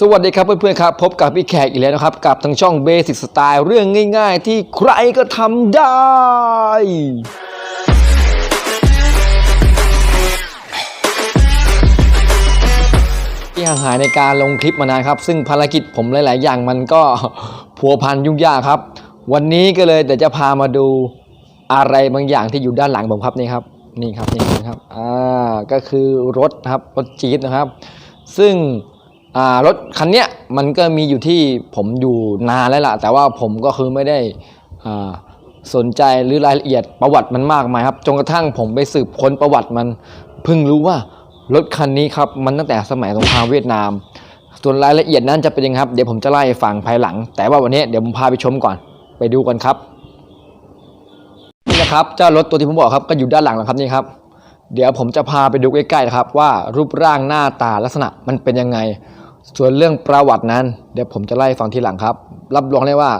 สวัสดีครับเพื่อนๆครับ พบกับพี่แขกอีกแล้วนะครับ กับทางช่อง Basic Style เรื่องง่ายๆ ที่ใครก็ทำได้ ที่ห่างหายในการลงคลิปมานานครับ ซึ่งภารกิจผมหลายๆ อย่างมันก็พัวพันยุ่งยากครับ วันนี้ก็เลยเดี๋ยวจะพามาดูอะไรบางอย่างที่อยู่ด้านหลังผมครับนี่ครับ นี่ครับนี่นะครับอ่าก็คือรถครับรถจี๊ปนะครับ ซึ่ง รถคันเนี้ยมันก็มีอยู่ที่ผมอยู่นานแล้วล่ะ แต่ว่าผมก็คือไม่ได้สนใจหรือรายละเอียดประวัติมันมากมายครับจนกระทั่งผมไปสืบค้นประวัติมันเพิ่งรู้ว่ารถคันนี้ครับมันตั้งแต่สมัยสงครามเวียดนาม ส่วนรายละเอียดนั้นจะเป็นยังไงครับ เดี๋ยวผมจะไล่ฟังภายหลัง แต่ว่าวันนี้เดี๋ยวผมพาไปชมก่อนไปดูกันครับนี่นะครับเจ้ารถตัวที่ผมบอกครับก็อยู่ด้านหลังแล้วครับนี่ครับ เดี๋ยวผมจะพาไปดูใกล้ๆนะครับว่ารูปร่างหน้าตาลักษณะมันเป็นยังไง ส่วนเรื่องประวัตินั้น เดี๋ยวผมจะไล่ฟังทีหลังครับ รับรองได้ว่า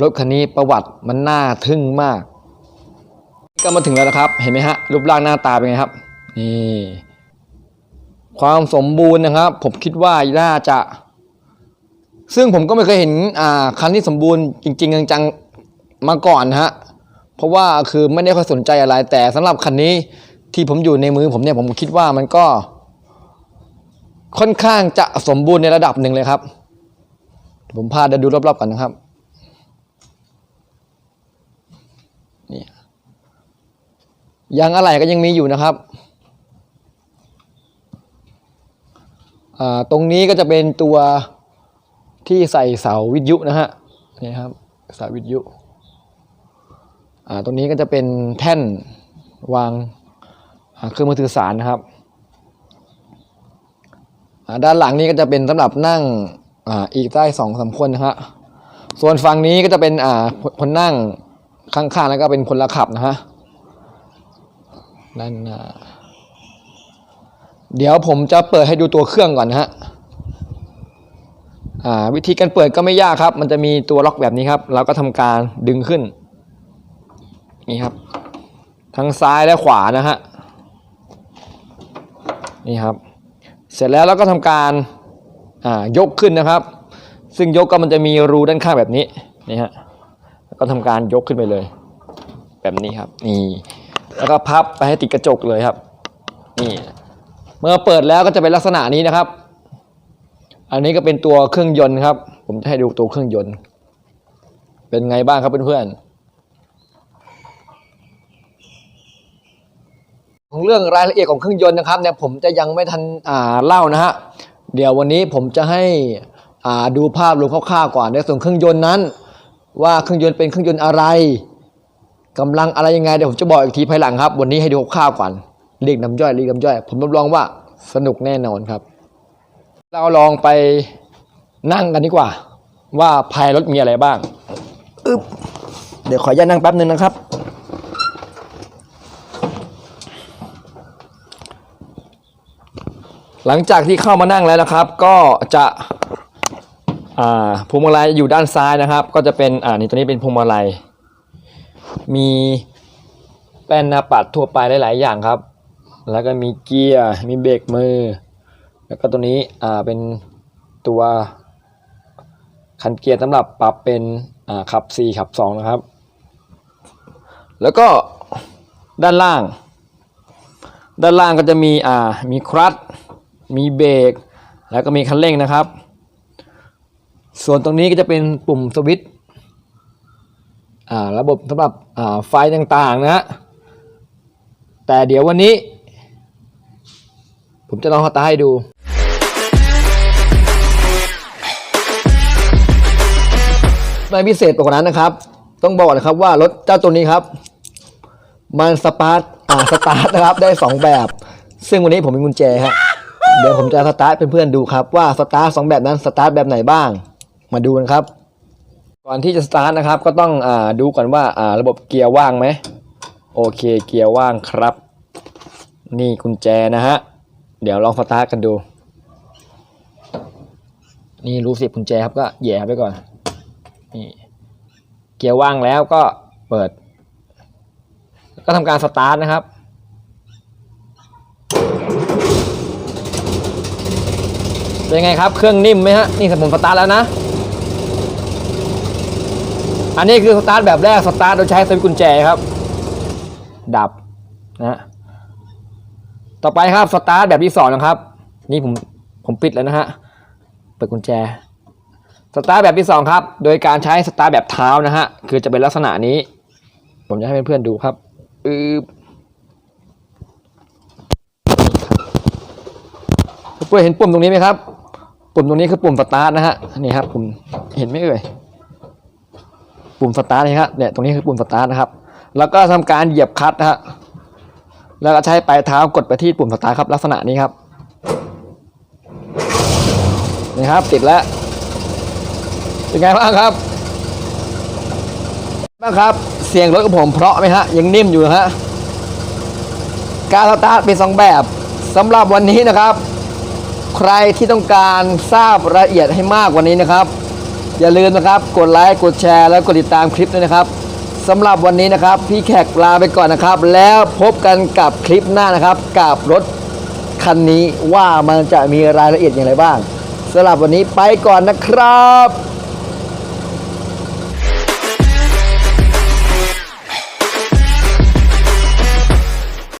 รถคันนี้ประวัติมันน่าทึ่งมาก ก็มาถึงแล้วนะครับ เห็นไหมฮะรูปร่างหน้าตาเป็นไงครับนี่ความสมบูรณ์นะครับ ผมคิดว่าน่าจะ ซึ่งผมก็ไม่เคยเห็นอ่าคันที่สมบูรณ์จริง ๆ จังๆมาก่อนนะฮะเพราะว่าคือไม่ได้ค่อยสนใจอะไรแต่สำหรับคันนี้ที่ผมอยู่ในมือผมเนี่ยผมคิดว่ามันก็ ค่อนข้างจะสมบูรณ์ในระดับหนึ่งเลยครับ ผมพาเดินดูรอบๆกันนะครับนี่ยางอะไรก็ยังมีอยู่นะครับตรงนี้ก็จะเป็นตัวที่ใส่เสาวิทยุนะฮะนี่ครับเสาวิทยุตรงนี้ก็จะเป็นแท่นวางเครื่องมือถือสารนะครับ ด้านหลังนี้ก็จะเป็นสำหรับนั่งอ่าอีกใต้สองสามคนนะฮะส่วนฝั่งนี้ก็จะเป็นอ่าคนนั่งข้างๆแล้วก็เป็นคนละขับนะฮะนั่นนะเดี๋ยวผมจะเปิดให้ดูตัวเครื่องก่อนนะฮะวิธีการเปิดก็ไม่ยากครับ มันจะมีตัวล็อกแบบนี้ครับ เราก็ทำการดึงขึ้น นี่ครับ ทั้งซ้ายและขวานะฮะ นี่ครับ เสร็จแล้วเราก็ทำการยกขึ้นนะครับ ซึ่งยกก็มันจะมีรูด้านข้างแบบนี้นี่ฮะแล้วก็ทำการยกขึ้นไปเลย แบบนี้ครับนี่แล้วก็พับไปให้ติดกระจกเลยครับนี่เมื่อเปิดแล้วก็จะเป็นลักษณะนี้นะครับ อันนี้ก็เป็นตัวเครื่องยนต์ครับ ผมจะให้ดูตัวเครื่องยนต์ เป็นไงบ้างครับเพื่อนๆ ของเรื่องรายละเอียดของเครื่องยนต์นะครับเนี่ยผมจะยังไม่ทันอ่าเล่านะฮะเดี๋ยววันนี้ผมจะให้อ่าดูภาพรวมคร่าวๆก่อนในส่วนเครื่องยนต์นั้น ว่าเครื่องยนต์เป็นเครื่องยนต์อะไรกำลังอะไรยังไงเดี๋ยวผมจะบอกอีกทีภายหลังครับ วันนี้ให้ดูคร่าวๆก่อนเรียกน้ำย่อยเรียกน้ำย่อย ผมรับรองว่าสนุกแน่นอนครับ เราลองไปนั่งกันดีกว่า ว่าภายในรถมีอะไรบ้างอึ๊บเดี๋ยวขออนุญาตนั่งแป๊บนึงนะครับ หลังจากที่เข้ามานั่งแล้วนะครับ ก็จะพวงมาลัยอยู่ด้านซ้ายนะครับ ก็จะเป็นอ่านี่ตัวนี้เป็นพวงมาลัย มีแป้นหน้าปัดทั่วไปหลาย ๆ อย่างครับ แล้วก็มีเกียร์มีเบรกมือ แล้วก็ตัวนี้อ่าเป็นตัวคันเกียร์สำหรับปรับเป็นอ่าขับ 4 ขับ 2 นะครับ แล้วก็ด้านล่าง ด้านล่างก็จะมีอ่ามีครัตช์ มีเบรกแล้วก็มีคันเร่งนะครับ ส่วนตรงนี้ก็จะเป็นปุ่มสวิตช์ระบบสำหรับไฟต่างๆนะฮะแต่เดี๋ยววันนี้ ผมจะลองสตาร์ให้ดูไม่พิเศษปกว่านั้นนะครับ ต้องบอกนะครับว่ารถเจ้าตัวนี้ครับ มันสตาร์ทอ่าสตาร์ทนะครับได้สองแบบ ซึ่งวันนี้ผมมีกุญแจครับ เดี๋ยวผมจะสตาร์ทเพื่อนๆดูครับว่าสตาร์ทสองแบบนั้นสตาร์ทแบบไหนบ้าง มาดูกันครับ ก่อนที่จะสตาร์ทนะครับก็ต้องอดูก่อนว่าระบบเกียร์ว่างไหมโอเคเกียร์ว่างครับ นี่กุญแจนะฮะเดี๋ยวลองสตาร์ทกันดู นี่รู้สิบกุญแจครับก็แย่ไปก่อนนี่เกียร์ว่างแล้วก็เปิด ก็ทำการสตาร์ทนะครับ เป็นไงครับ เครื่องนิ่มไหมฮะ นี่ผมสตาร์ทแล้วนะ อันนี้คือสตาร์ทแบบแรก สตาร์ทโดยใช้สวิตช์กุญแจครับ ดับนะฮะต่อไปครับ สตาร์ทแบบที่สองนะครับ นี่ผมผมปิดแล้วนะฮะ เปิดกุญแจ สตาร์ทแบบที่สองครับ โดยการใช้สตาร์ทแบบเท้านะฮะ คือจะเป็นลักษณะนี้ ผมจะให้เพื่อนๆดูครับอืบเพื่อนเห็นปุ่มตรงนี้ไหมครับ ปุ่มตรงนี้คือปุ่มสตาร์ทนะฮะนี่ครับปุ่มเห็นไหมเอ่ยปุ่มสตาร์ทนี่ครับเนี่ยตรงนี้คือปุ่มสตาร์ทนะครับ แล้วก็ทำการเหยียบคลัตช์นะฮะแล้วก็ใช้ปลายเท้ากดไปที่ปุ่มสตาร์ทครับลักษณะนี้ครับนี่ครับติดแล้วเป็นไงบ้างครับบ้างครับ เสียงรถของผมเพราะไหมฮะยังนิ่มอยู่ฮะการสตาร์ทเป็นสองแบบสำหรับวันนี้นะครับ ใครที่ต้องการทราบรายละเอียดให้มากกว่านี้นะครับ อย่าลืมนะครับกดไลค์กดแชร์แล้วกดติดตามคลิปด้วยนะครับสำหรับวันนี้นะครับ พี่แขกลาไปก่อนนะครับ แล้วพบกันกับคลิปหน้านะครับกับรถคันนี้ว่ามันจะมีรายละเอียดอย่างไรบ้างสำหรับวันนี้ไปก่อนนะครับ